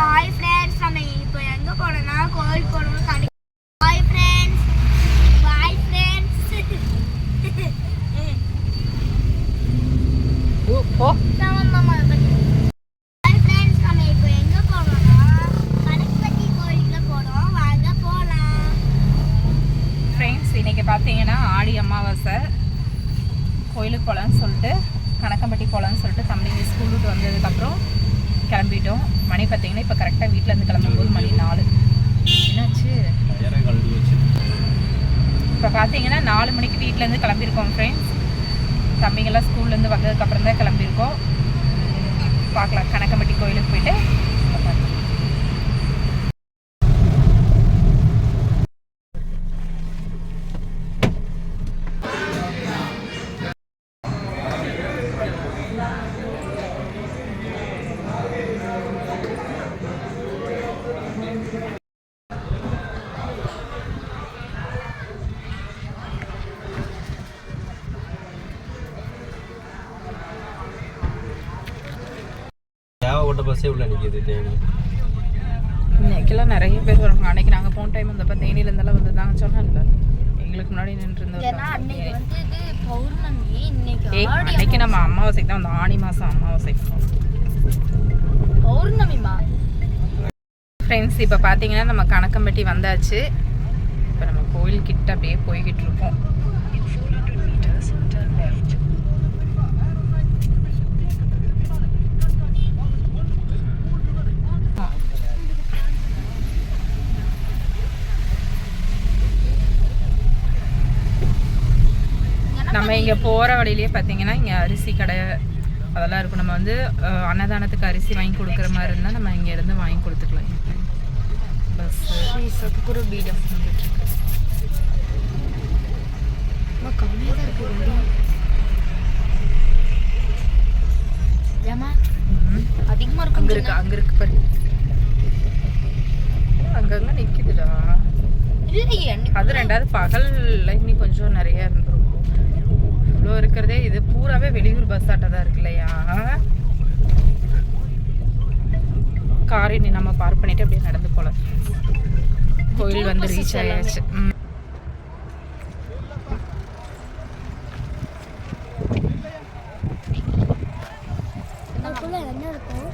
Hi friends நம்ம இப்போ எங்கே போனோம்னா கோயில் போகணும் கடை ஹாய் ஃப்ரெண்ட்ஸ் பாய் ஃப்ரெண்ட்ஸ் போ. நம்ம பார்த்தீங்கன்னா ஆடி அமாவாசை. கோயிலுக்கு போகலான்னு சொல்லிட்டு கணக்கம்பட்டி போகலான்னு சொல்லிட்டு தம்பிங்க ஸ்கூல் விட்டு வந்ததுக்கப்புறம் கிளம்பிட்டோம். மணி பார்த்தீங்கன்னா இப்போ கரெக்டாக வீட்டிலேருந்து கிளம்பும்போது மணி நாலு. என்னாச்சு? இப்போ பார்த்தீங்கன்னா நாலு மணிக்கு வீட்டிலேருந்து கிளம்பியிருக்கோம் ஃப்ரெண்ட்ஸ் தம்பிங்கெல்லாம் ஸ்கூல்லேருந்து வந்ததுக்கப்புறம் தான் கிளம்பியிருக்கோம். பார்க்கலாம். கணக்கம்பட்டி கோயிலுக்கு போயிட்டு ஏகப்பட்ட பஸ்ஸே உள்ள நிற்கிது தேனி. இன்னைக்கெல்லாம் நிறைய பேர் வருவாங்க அன்னைக்கு நாங்கள் போன டைம் வந்தப்போ தேனியிலேருந்தெல்லாம் வந்திருந்தாங்க சொன்னாங்கல்ல எங்களுக்கு முன்னாடி நின்று அன்னைக்கு வந்து நம்ம அமாவாசைக்கு தான் வந்தோம். ஆடி மாதம் அமாவாசை. பௌர்ணமிமா ஃப்ரெண்ட்ஸ் இப்போ பார்த்தீங்கன்னா நம்ம கணக்கம்பட்டி வந்தாச்சு. இப்போ நம்ம கோயில் கிட்ட அப்படியே போய்கிட்டு இருக்கோம் நம்ம இங்கே போகிற வழியிலேயே பார்த்தீங்கன்னா இங்கே அரிசி கடை அதெல்லாம் இருக்கும். நம்ம வந்து அன்னதானத்துக்கு அரிசி வாங்கி கொடுக்குற மாதிரி இருந்தால் நம்ம இங்கே இருந்து வாங்கி கொடுத்துக்கலாம். பஸ் சத்குரு பீடம் அதிகமாக அங்கே இருக்கும் இருக்கு அங்கே இருக்கு பாரு. அங்கங்கே நிற்கிதுடா அது ரெண்டாவது பகல்ல இன்னும் கொஞ்சம் நிறைய இருந்திருக்கும் இவ்வளோ இருக்கிறதே. இது பூராவே வெளியூர் பஸ் ஆட்டோ தான் இருக்கு இல்லையா காரை நம்ம பார்க் பண்ணிட்டு அப்படியே நடந்து போகலாம். கோயில் வந்து ரீச் ஆயாச்சு ம். அதுக்குள்ள என்ன இருக்கும்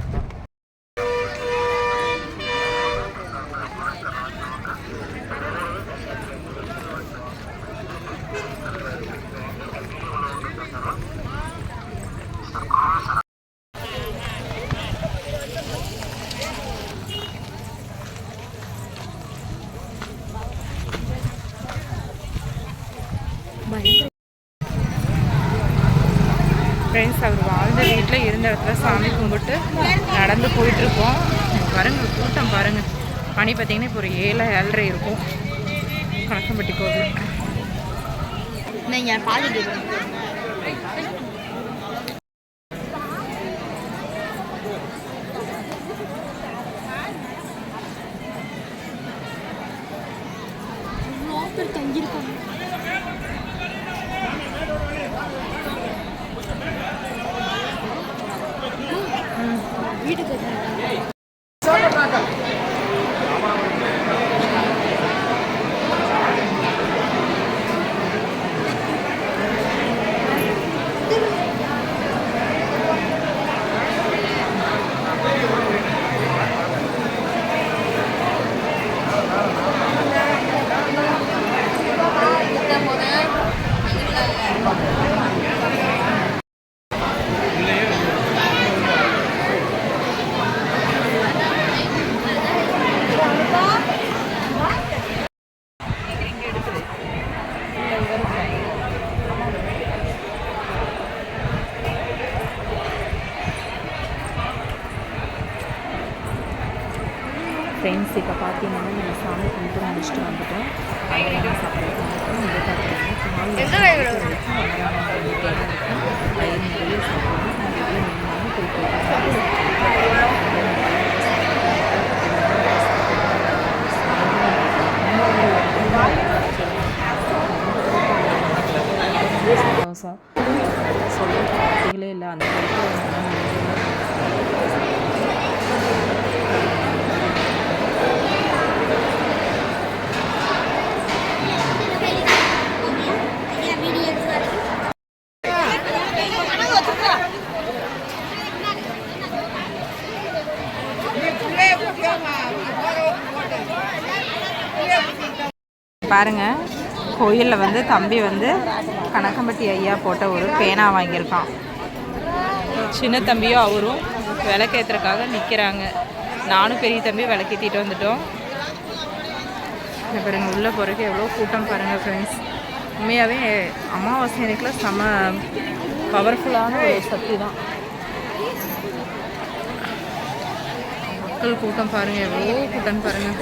ஃப்ரெண்ட்ஸ் அவர் வாழ்ந்த இடத்துல சாமி கும்பிட்டு நடந்து போயிட்டுருக்கோம். பாருங்கள் கூட்டம் பாருங்கள் மணி பார்த்தீங்கன்னா இப்போ ஒரு ஏழை ஏழரை இருக்கும். கணக்கம்பட்டி கோவில். நீங்கள் பாதிட்டு பேர் தங்கியிருக்காங்க வீட்டுக்கு ஃப்ரெண்ட்ஸ் இப்போ பார்த்தீங்கன்னா நம்ம சாமி கும்பிட்டு முடிச்சுட்டு வந்துட்டோம். அன்னதானம் சாப்பிட வந்துட்டோம் இங்கே பார்த்தீங்கன்னா காலையில் எந்த வரைக்கும் அன்னதானம் பண்ணிட்டே இருக்கும் வயிறு நிறைய சாப்பிடணும் நிறைய மீனாலும் போய் போயிட்டு சந்தோஷம் சொல்ல வார்த்தைகளே இல்லை அந்த இடத்துல பாருங்கள் கோயிலில் வந்து தம்பி வந்து கணக்கம்பட்டி ஐயா போட்ட ஒரு பேனா வாங்கியிருக்கான். சின்ன தம்பியும் அவரும் விளக்கேற்றுறதுக்காக நிற்கிறாங்க நானும் பெரிய தம்பி விளக்கேற்றிட்டு வந்துட்டோம். இங்க பாருங்க உள்ளே போகிறதுக்கு எவ்வளோ கூட்டம் பாருங்கள் ஃப்ரெண்ட்ஸ் உண்மையாகவே அமாவாசை எனக்குலாம் செம பவர்ஃபுல்லான ஒரு சக்தி தான். மக்கள் கூட்டம் பாருங்கள் எவ்வளோ கூட்டம் பாருங்கள்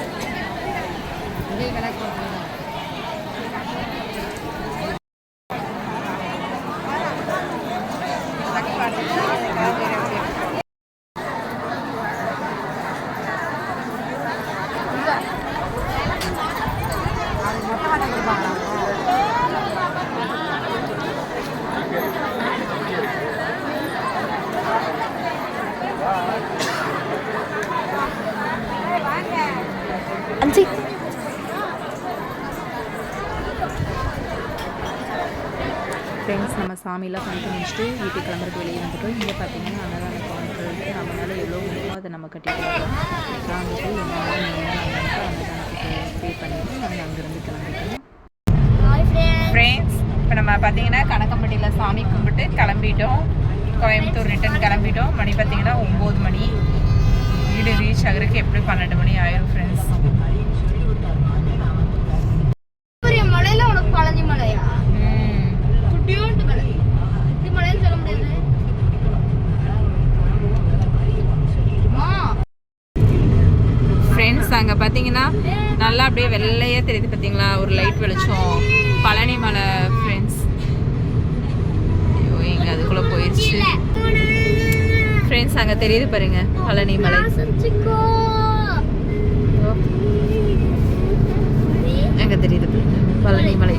அஞ்சு ஃப்ரெண்ட்ஸ் நம்ம சாமியெல்லாம் பண்ணிட்டு முடிச்சுட்டு வீட்டுக்கு கிளம்புறதுக்கு வெளியே வந்துட்டோம். இங்கே பார்த்தீங்கன்னா அன்னதான கவுண்டர் இருக்குது நம்மளால் எவ்வளோ முடியுமோ அதை நம்ம கட்டிக்கலாம் நம்ம அன்னதானத்துக்கு பே பண்ணிவிட்டு நாங்கள் அங்கேருந்து கிளம்பிட்டோம். ஹாய் ஃப்ரெண்ட்ஸ் ஃப்ரெண்ட்ஸ் இப்போ நம்ம பார்த்தீங்கன்னா கணக்கம்பட்டியில் சாமி கும்பிட்டு கிளம்பிட்டோம். கோயம்புத்தூர் ரிட்டன் கிளம்பிட்டோம். மணி பார்த்தீங்கன்னா ஒம்பது மணி. வீடு ரீச் ஆகுறதுக்கு எப்படி பன்னெண்டு மணி ஆயிரும் ஃப்ரெண்ட்ஸ் பெரிய மலையில உனக்கு பழனி மலையா? குட்டியோண்டு மலை. குட்டி மலைன்னு சொல்ல முடியாது. அம்மா, ஃப்ரெண்ட்ஸ் அங்கே பார்த்தீங்கன்னா நல்லா அப்படியே வெள்ளையே தெரியுது பார்த்தீங்களா ஒரு லைட் வெளிச்சம். பழனி மலை ஃப்ரெண்ட்ஸ் ஐயோ எங்க அதுக்குள்ளே போயிடுச்சு ஃப்ரெண்ட்ஸ் அங்கே தெரியுது பாருங்க பழனி மலை. அங்கே தெரியுது பழனி மலை.